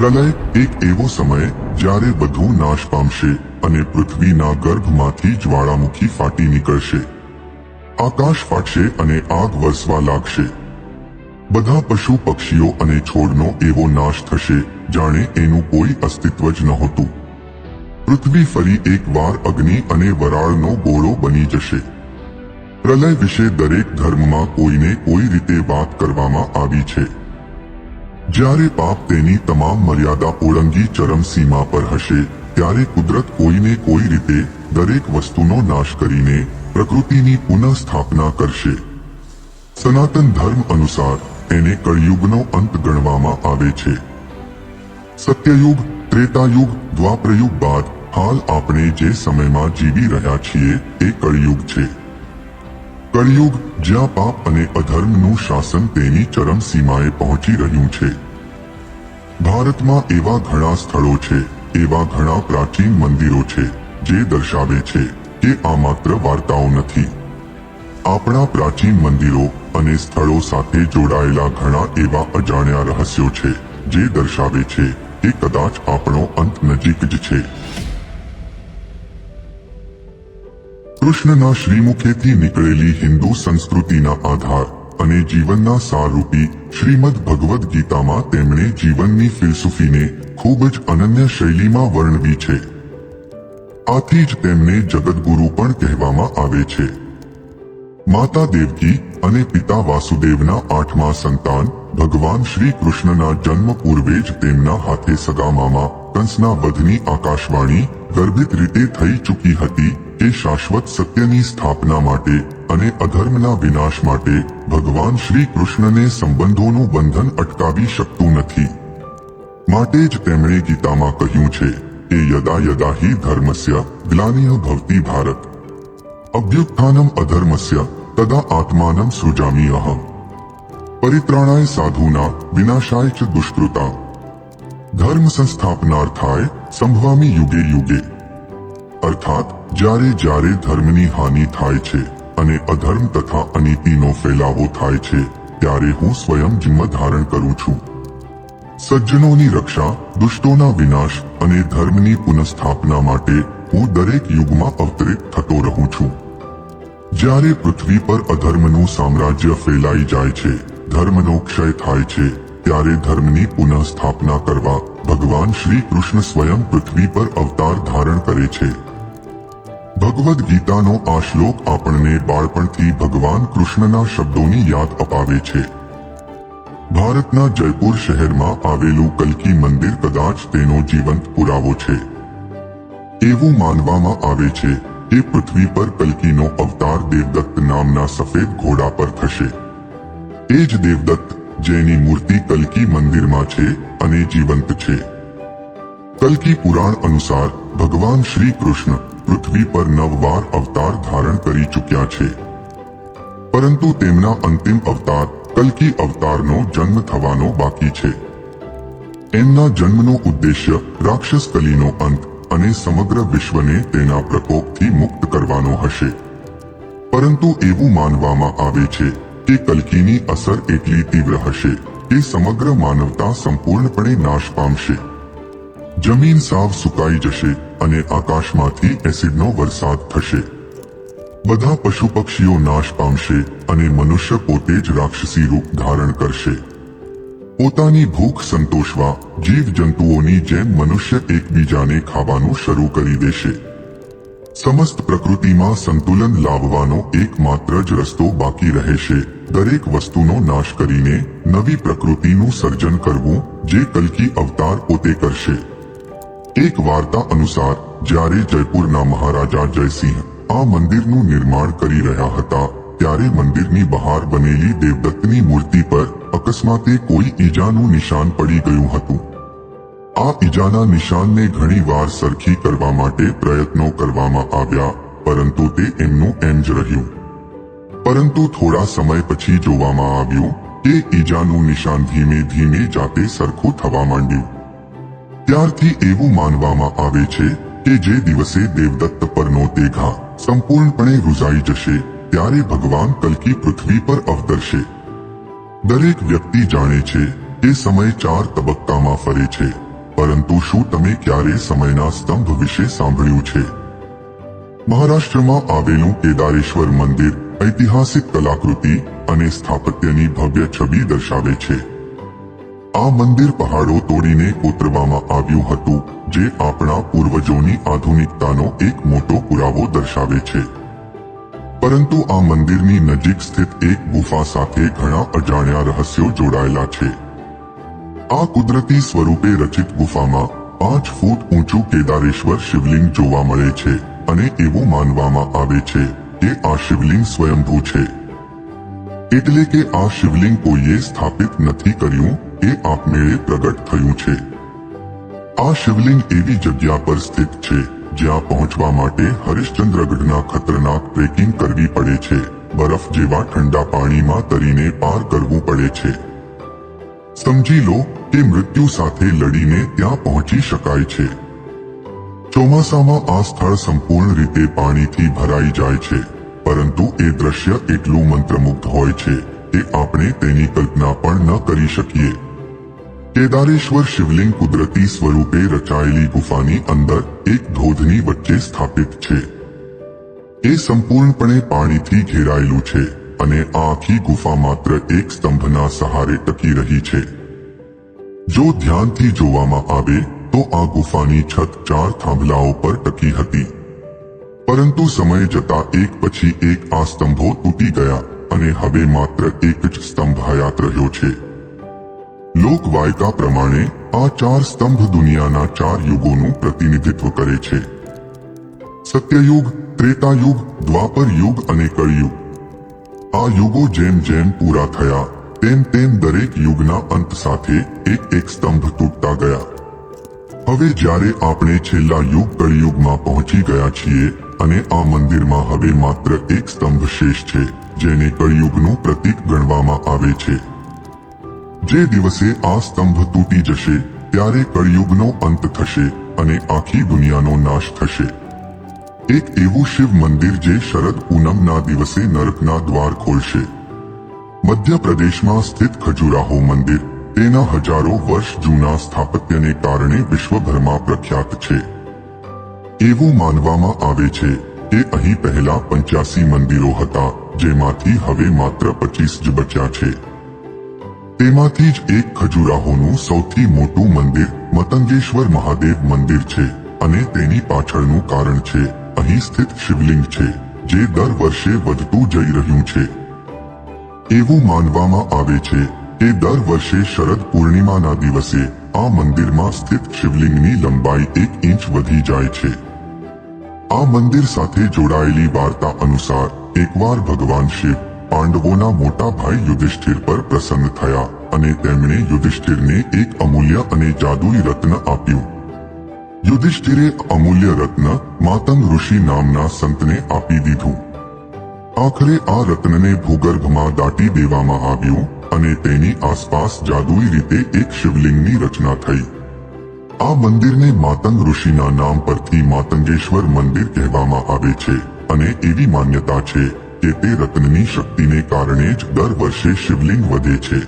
પ્રલય એક એવો સમય જ્યારે બધું નાશ પામશે અને પૃથ્વીના ગર્ભમાંથી જ્વાળામુખી ફાટી નીકળશે. આકાશ ફાટશે અને આગ વરસવા લાગશે. બધા પશુ પક્ષીઓ અને છોડનો એવો નાશ થશે, જાણે એનું કોઈ અસ્તિત્વ જ નહોતું. પૃથ્વી ફરી એકવાર અગ્નિ અને વરાળનો ગોળો બની જશે. પ્રલય વિશે દરેક ધર્મમાં કોઈને કોઈ રીતે વાત કરવામાં આવી છે. જ્યારે પાપ તેની તમામ મર્યાદા ઓળંગી ચરમસીમા પર હશે, ત્યારે કુદરત કોઈને કોઈ રીતે દરેક વસ્તુનો નાશ કરીને પ્રકૃતિની પુનઃસ્થાપના કરશે. સનાતન ધર્મ અનુસાર એને કળયુગનો અંત ગણવામાં આવે છે. સત્યયુગ, ત્રેતાયુગ, દ્વાપરયુગ બાદ હાલ આપણે જે સમયમાં જીવી રહ્યા છીએ એ કળયુગ છે. કળયુગ જ્યાં પાપ અને અધર્મનું શાસન તેની ચરમસીમાએ પહોંચી રહ્યું છે. ભારતમાં એવા ઘણા સ્થળો છે, એવા ઘણા પ્રાચીન મંદિરો છે, જે દર્શાવે છે કે આ માત્ર વાર્તાઓ નથી. આપણા પ્રાચીન મંદિરો અને સ્થળો સાથે જોડાયેલા ઘણા એવા અજાણ્યા રહસ્યો છે, જે દર્શાવે છે કે કદાચ આપણો અંત નજીક જ છે. કૃષ્ણના શ્રીમુખેથી નીકળેલી હિન્દુ સંસ્કૃતિના આધાર અને જીવનના સારરૂપી શ્રીમદ ભગવદ્ ગીતામાં તેમણે જીવનની ફિલસુફીને ખૂબ જ અનન્ય શૈલીમાં વર્ણવી છે. આથી જ તેમને જગતગુરુ પણ કહેવામાં આવે છે. માતા દેવકી અને પિતા વાસુદેવના આઠમા સંતાન ભગવાન શ્રી કૃષ્ણના જન્મ પૂર્વે જ તેમના હાથે સગામામાં કંસના વધની આકાશવાણી ગર્ભિત રીતે થઈ ચૂકી હતી કે શાશ્વત સત્યની સ્થાપના માટે અને અધર્મના વિનાશ માટે ભગવાન શ્રી કૃષ્ણને સંબંધોનું બંધન અટકાવી શકતું નથી. માટે જ તેમણે ગીતામાં કહ્યું છે કે યદા યદા હિ ધર્મસ્ય ગ્લાનિય ભવતી ભારત. અભ્યુત્થાનમ અધર્મસ્ય તદા આત્માનમ સૃજામી અહમ પરિત્રાણાય સાધુના વિનાશાય ચ દુષ્કૃતા. ધર્મ સંસ્થાપનાર્થાય સંભવામી યુગે યુગે અર્થાત, જ્યારે જ્યારે ધર્મની હાનિ થાય છે અને અધર્મ તથા અનીતિનો ફેલાવો થાય છે, ત્યારે હું સ્વયં જિમ્મ ધારણ કરું છું. સજ્જનોની રક્ષા, દુષ્ટોના વિનાશ અને ધર્મની પુનઃસ્થાપના માટે હું દરેક યુગમાં અવતરિત થતો રહું છું. જ્યારે પૃથ્વી પર અધર્મનું સામ્રાજ્ય ફેલાઈ જાય છે, ધર્મનો ક્ષય થાય છે, ત્યારે ધર્મની પુનઃસ્થાપના કરવા ભગવાન શ્રી કૃષ્ણ સ્વયં પૃથ્વી પર અવતાર ધારણ કરે છે. ભગવદ્ ગીતાનો આ શ્લોક આપણને બાળપણથી ભગવાન કૃષ્ણના શબ્દોની યાદ અપાવે છે. ભારતના જયપુર શહેરમાં આવેલું કલકી મંદિર કદાચ તેનો જીવંત પુરાવો છે. એવું માનવામાં આવે છે કે પૃથ્વી પર કલકીનો અવતાર દેવદત્ત નામના સફેદ ઘોડા પર થશે. એ જ દેવદત્ત, જેની મૂર્તિ કલ્કી મંદિરમાં છે અને જીવંત છે. કલ્કી પુરાણ અનુસાર ભગવાન શ્રી કૃષ્ણ પૃથ્વી પર નવવાર અવતાર ધારણ કરી ચૂક્યા છે. પરંતુ તેમના અંતિમ અવતાર કલ્કી અવતારનો જન્મ થવાનો બાકી છે. એમના જન્મનો ઉદ્દેશ્ય રાક્ષસ કલીનો અંત અને સમગ્ર વિશ્વને તેના પ્રકોપથી મુક્ત કરવાનો હશે. પરંતુ એવું માનવામાં આવે છે કે કલ્કીની અસર એટલી તીવ્ર હશે કે સમગ્ર માનવતા સંપૂર્ણપણે નાશ પામશે. જમીન સાવ સુકાઈ જશે અને આકાશમાંથી એસિડનો વરસાદ થશે. બધા પશુ પક્ષીઓ નાશ પામશે અને મનુષ્ય પોતે જ રાક્ષસી રૂપ ધારણ કરશે. પોતાની ભૂખ સંતોષવા જીવ જંતુઓની જેમ મનુષ્ય એકબીજાને ખાવાનું શરૂ કરી દેશે. સમસ્ત પ્રકૃતિમાં સંતુલન લાવવાનો એકમાત્ર જ રસ્તો બાકી રહેશે. દરેક વસ્તુનો નાશ કરીને નવી પ્રકૃતિનું સર્જન કરવું જે કલકી અવતાર પોતે કરશે. એક વાર્તા અનુસાર, જ્યારે જયપુરના મહારાજા જયસિંહ આ મંદિરનું નિર્માણ કરી રહ્યા હતા, ત્યારે મંદિરની બહાર બનેલી દેવદત્તની મૂર્તિ પર અકસ્માતે કોઈ ઈજાનું નિશાન પડી ગયું હતું. આ ઈજાના નિશાનને ઘણી વાર સરખી કરવા માટે પ્રયત્નો કરવામાં આવ્યા, પરંતુ તે એમનું એમ જ રહ્યું. પરંતુ થોડા સમય પછી જોવામાં આવ્યું કે ઈજાનું નિશાન ધીમે ધીમે જાતે સરખું થવા માંડ્યું. ત્યારથી એવું માનવામાં આવે છે કે જે દિવસે દેવદત્ત પરનો તે ઘા સંપૂર્ણપણે રૂઝાઈ જશે, ત્યારે ભગવાન કલ્કી પૃથ્વી પર અવતરશે. દરેક વ્યક્તિ જાણે છે કે સમય ચાર તબક્કામાં ફરે છે, પરંતુ શું તમે ક્યારે સમયના સ્તંભ વિશે સાંભળ્યું છે? મહારાષ્ટ્રમાં આવેલું કેદારેશ્વર મંદિર ઐતિહાસિક કલાકૃતિ અને સ્થાપત્યની ભવ્ય છબી દર્શાવે છે. આ મંદિર પહાડો તોડીને કોતરવામાં આવ્યું હતું, જે આપણા પૂર્વજોની આધુનિકતાનો એક મોટો પુરાવો દર્શાવે છે. પરંતુ આ મંદિરની નજીક સ્થિત એક ગુફા સાથે ઘણા અજાણ્યા રહસ્યો જોડાયેલા છે. આ કુદરતી સ્વરૂપે રચિત ગુફામાં પાંચ ફૂટ ઊંચું કેદારેશ્વર શિવલિંગ જોવા મળે છે અને એવું માનવામાં આવે છે કે આ શિવલિંગ સ્વયંભૂ છે. એટલે કે આ શિવલિંગ કોઈએ સ્થાપિત નથી કર્યું, એ આપમેળે પ્રગટ થયું છે. આ શિવલિંગ એવી જગ્યા પર સ્થિત છે, જ્યાં પહોંચવા માટે હરિશ્ચંદ્રગઢના ખતરનાક ટ્રેકિંગ કરવી પડે છે. બરફ જેવા ઠંડા પાણીમાં તરીને પાર કરવું પડે છે. સમજી લો કે મૃત્યુ સાથે લડીને ત્યાં પહોંચી શકાય છે. ચોમાસામાં આ સ્થળ સંપૂર્ણ રીતે પાણીથી ભરાઈ જાય છે. પરંતુ એ દ્રશ્ય એટલું મંત્રમુગ્ધ હોય છે કે આપણે તેની કલ્પના પણ ન કરી શકીએ. કેદારેશ્વર શિવલિંગ કુદરતી સ્વરૂપે રચાયેલી ગુફાની અંદર એક ધોધની વચ્ચે સ્થાપિત છે. એ સંપૂર્ણપણે પાણીથી ઘેરાયેલું છે અને આખી ગુફા માત્ર એક સ્તંભના સહારે ટકી રહી છે. જો ધ્યાનથી જોવામાં આવે તો આ ગુફાની છત ચાર થાંભલાઓ પર ટકી હતી. પરંતુ સમય જતા એક પછી એક આ સ્તંભો તૂટી ગયા અને હવે માત્ર એક જ સ્તંભ હયાત રહ્યો છે. લોકવાયકા પ્રમાણે આ ચાર સ્તંભ દુનિયાના ચાર યુગોનું પ્રતિનિધિત્વ કરે છે. સત્યયુગ, ત્રેતાયુગ દ્વાપર યુગ અને કળિયુગ. આ યુગો જેમ જેમ પૂરા થયા, તેમ તેમ દરેક યુગના અંત સાથે એક એક સ્તંભ તૂટતા ગયા. હવે જ્યારે આપણે છેલ્લા યુગ કળિયુગમાં પહોંચી ગયા છીએ અને આ મંદિરમાં હવે માત્ર એક સ્તંભ શેષ છે, જેને કળિયુગનું પ્રતીક ગણવામાં આવે છે. જે દિવસે આ સ્તંભ તૂટી જશે, ત્યારે કળિયુગનો અંત થશે અને આખી દુનિયાનો નાશ થશે. એક એવું શિવ મંદિર જે શરદ પૂનમના દિવસે નરકના દ્વાર ખોલશે. મધ્યપ્રદેશમાં સ્થિત ખજુરાહો મંદિર તેના હજારો વર્ષ જૂના સ્થાપત્યને કારણે વિશ્વભરમાં પ્રખ્યાત છે. એવું માનવામાં આવે છે કે અહીં પહેલા પંચ્યાસી મંદિરો હતા, જેમાંથી હવે માત્ર પચીસ જ બચ્યા છે. તેમાંથી જ એક ખજુરાહોનું સૌથી મોટું મંદિર મતંગેશ્વર મહાદેવ મંદિર છે અને તેની પાછળનું કારણ છે, અહીં સ્થિત શિવલિંગ છે, જે દર વર્ષે વધતું જઈ રહ્યું છે. એવું માનવામાં આવે છે કે દર વર્ષે શરદ પૂર્ણિમાના દિવસે આ મંદિરમાં સ્થિત શિવલિંગની લંબાઈ એક ઇંચ વધી જાય છે. આ મંદિર સાથે જોડાયેલી વાર્તા અનુસાર એકવાર ભગવાન શિવ પાંડવોના મોટા ભાઈ યુધિષ્ઠિર પર પ્રસન્ન થયા અને તેમણે યુધિષ્ઠિરને એક અમૂલ્ય અને જાદુઈ રત્ન આપ્યું. યુધિષ્ઠિરે અમૂલ્ય રત્ન માતંગ ઋષિ નામના સંતને આપી દીધું. આખરે આ રત્નને ભૂગર્ભમાં દાટી દેવામાં આવ્યું. અને તેની આસપાસ જાદુઈ રીતે એક શિવલિંગની રચના થઈ. આ મંદિરને માતંગ ઋષિના નામ પરથી માતંગેશ્વર મંદિર કહેવામાં આવે છે અને એવી માન્યતા છે કે તે રત્નની શક્તિને કારણે જ દર વર્ષે શિવલિંગ વધે છે.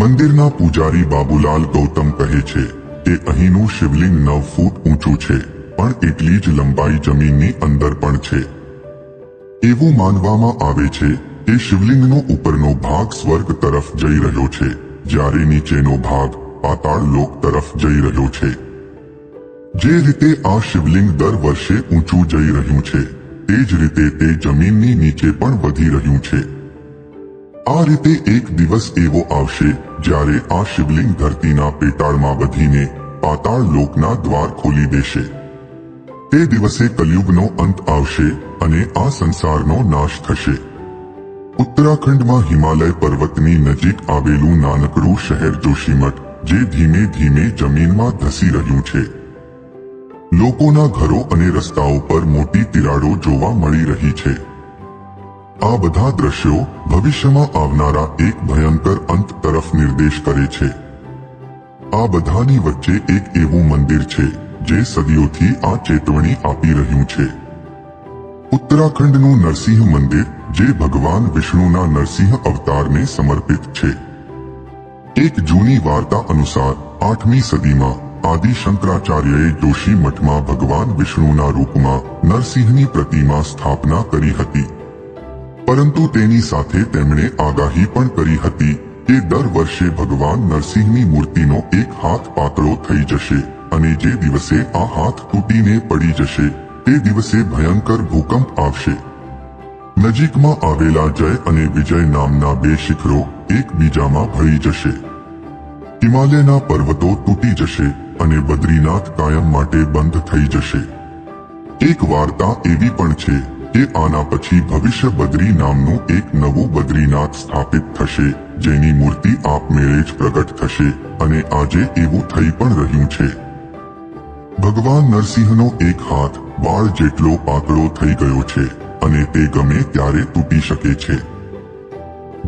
મંદિરના પૂજારી બાબુલાલ ગૌતમ કહે છે કે અહીંનું શિવલિંગ નવ ફૂટ ઊંચું છે, પણ એટલી જ લંબાઈ જમીનની અંદર પણ છે. એવું માનવામાં આવે છે કે શિવલિંગનો ઉપરનો ભાગ સ્વર્ગ તરફ જઈ રહ્યો છે. જ્યારે નીચેનો ભાગ પાતાળ લોક તરફ જઈ રહ્યો છે. જે રીતે આ શિવલિંગ દર વર્ષે ઊંચું જઈ રહ્યું છે, તે જ રીતે તે જમીનની નીચે પણ વધી રહ્યું છે. આ રીતે એક દિવસ એવો આવશે, જ્યારે આ શિવલિંગ ધરતીના પેટાળમાં વધીને પાતાળ લોકના દ્વાર ખોલી દેશે. તે દિવસે કલયુગનો અંત આવશે અને આ સંસારનો નાશ થશે. ઉત્તરાખંડમાં હિમાલય પર્વતની નજીક આવેલું નાનકડું શહેર જોશીમઠ, જે ધીમે ધીમે જમીનમાં ધસી રહ્યું છે. લોકોના ઘરો અને રસ્તાઓ પર મોટી તિરાડો જોવા મળી રહી છે. આ બધા દ્રશ્યો ભવિષ્યમાં આવનારા એક ભયંકર અંત તરફ નિર્દેશ કરે છે. આ બધાની વચ્ચે એક એવું મંદિર છે, જે સદીઓથી આ ચેતવણી આપી રહ્યું છે. ઉત્તરાખંડનું નરસિંહ મંદિર જે ભગવાન વિષ્ણુના નરસિંહ અવતારને સમર્પિત છે. એક જૂની વાર્તા અનુસાર, આઠમી સદીમાં આદિ શંકરાચાર્યએ જોશી મઠમાં ભગવાન વિષ્ણુના રૂપમાં નરસિંહની પ્રતિમા સ્થાપના કરી હતી. પરંતુ તેની સાથે તેમણે આગાહી પણ કરી હતી કે દર વર્ષે ભગવાન નરસિંહની મૂર્તિનો એક હાથ પાતળો થઈ જશે અને જે દિવસે આ હાથ તૂટીને પડી જશે, તે દિવસે ભયંકર ભૂકંપ આવશે. નજીકમાં આવેલા જય અને વિજય નામના બે શિખરો એકબીજામાં ભળી જશે. હિમાલયના પર્વતો તૂટી જશે અને બદ્રીનાથ કાયમ માટે બંધ થઈ જશે. એક વાર્તા એવી પણ છે કે આના પછી ભવિષ્ય બદ્રી નામનું એક નવું બદ્રીનાથ સ્થાપિત થશે, જેની મૂર્તિ આપમેળે જ પ્રગટ થશે અને આજે એવું થઈ પણ રહ્યું છે. ભગવાન નરસિંહનો એક હાથ વાળ જેટલો પાતળો થઈ ગયો છે. અને તે ગમે ત્યારે તૂટી શકે છે.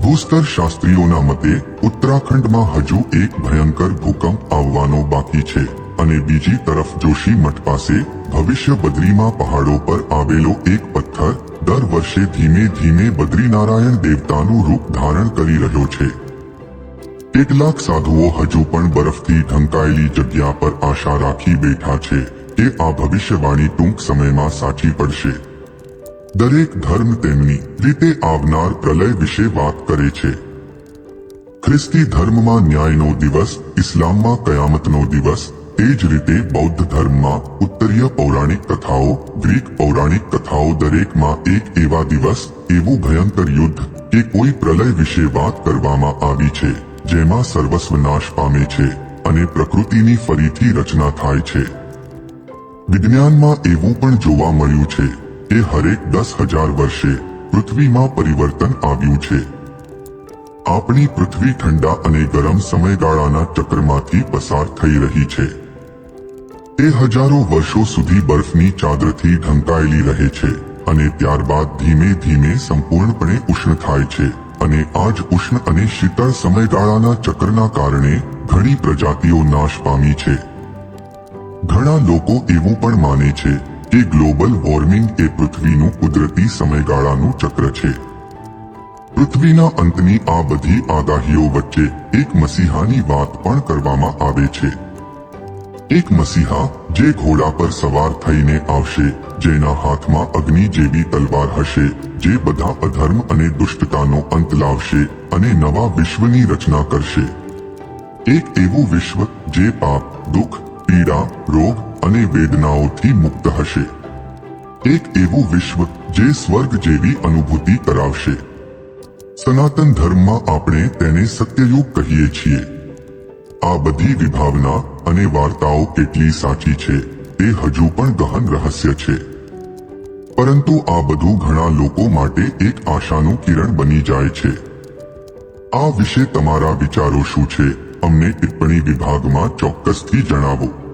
ભૂસ્તર શાસ્ત્રીઓના મતે, ઉત્તરાખંડમાં હજુ એક ભયંકર ભૂકંપ આવવાનો બાકી છે અને બીજી તરફ જોશી મઠ પાસે ભવિષ્ય બદ્રીમાં પહાડો પર આવેલો એક પથ્થર દર વર્ષે ધીમે ધીમે બદ્રીનારાયણ દેવતાનું રૂપ ધારણ કરી રહ્યો છે. કેટલાક સાધુઓ હજુ પણ બરફથી ઢંકાયેલી જગ્યા પર આશા રાખી બેઠા છે કે આ ભવિષ્યવાણી ટૂંક સમયમાં સાચી પડશે. દરેક ધર્મ તેમની રીતે આવનાર પ્રલય વિશે વાત કરે છે. ખ્રિસ્તી ધર્મમાં ન્યાયનો દિવસ, ઇસ્લામમાં કયામતનો દિવસ, તે જ રીતે બૌદ્ધ ધર્મમાં ઉત્તરીય પૌરાણિક કથાઓ, ગ્રીક પૌરાણિક કથાઓ દરેકમાં એક એવા દિવસ, એવું ભયંકર યુદ્ધ કે કોઈ પ્રલય વિશે વાત કરવામાં આવી છે, જેમાં સર્વસ્વ નાશ પામે છે અને પ્રકૃતિની ફરીથી રચના થાય છે. વિજ્ઞાનમાં એવું પણ જોવા મળ્યું છે કે હરેક દસ હજાર વર્ષે પૃથ્વીમાં પરિવર્તન આવ્યું છે. આપણી પૃથ્વી ઠંડા અને ગરમ સમયગાળાના ચક્રમાંથી પસાર થઈ રહી છે. તે હજારો વર્ષો સુધી બરફની ચાદરથી ઢંકાયેલી રહે છે અને ત્યારબાદ ધીમે ધીમે સંપૂર્ણપણે ઉષ્ણ થાય છે અને આ જ ઉષ્ણ અને શીતળ સમયગાળાના ચક્રના કારણે ઘણી પ્રજાતિઓ નાશ પામી છે. ઘણા લોકો એવું પણ માને છે કે ગ્લોબલ વોર્મિંગ એ પૃથ્વીનું કુદરતી સમયગાળાનું ચક્ર છે. પૃથ્વીના અંતની આ બધી આગાહીઓ વચ્ચે એક મસીહાની વાત પણ કરવામાં આવે છે. એક મસીહા જે ઘોડા પર સવાર થઈને આવશે, જેના હાથમાં અગ્નિ જેવી તલવાર હશે, જે બધા અધર્મ અને દુષ્ટતાનો અંત લાવશે અને નવા વિશ્વની રચના કરશે. એક એવું વિશ્વ જે પાપ, દુઃખ, પીડા, રોગ અને વેદનાઓથી મુક્ત હશે. એક એવું વિશ્વ જે સ્વર્ગ જેવી અનુભૂતિ કરાવશે. સનાતન ધર્મમાં આપણે તેને સત્યયુગ કહીએ છીએ. આ બધી વિભાવના અને વાર્તાઓ કેટલી સાચી છે તે હજુ પણ ગહન રહસ્ય છે. પરંતુ આ બધું ઘણા લોકો માટે એક આશાનું કિરણ બની જાય છે. આ વિશે તમારા વિચારો શું છે? અમને ટિપ્પણી વિભાગમાં ચોક્કસથી જણાવો.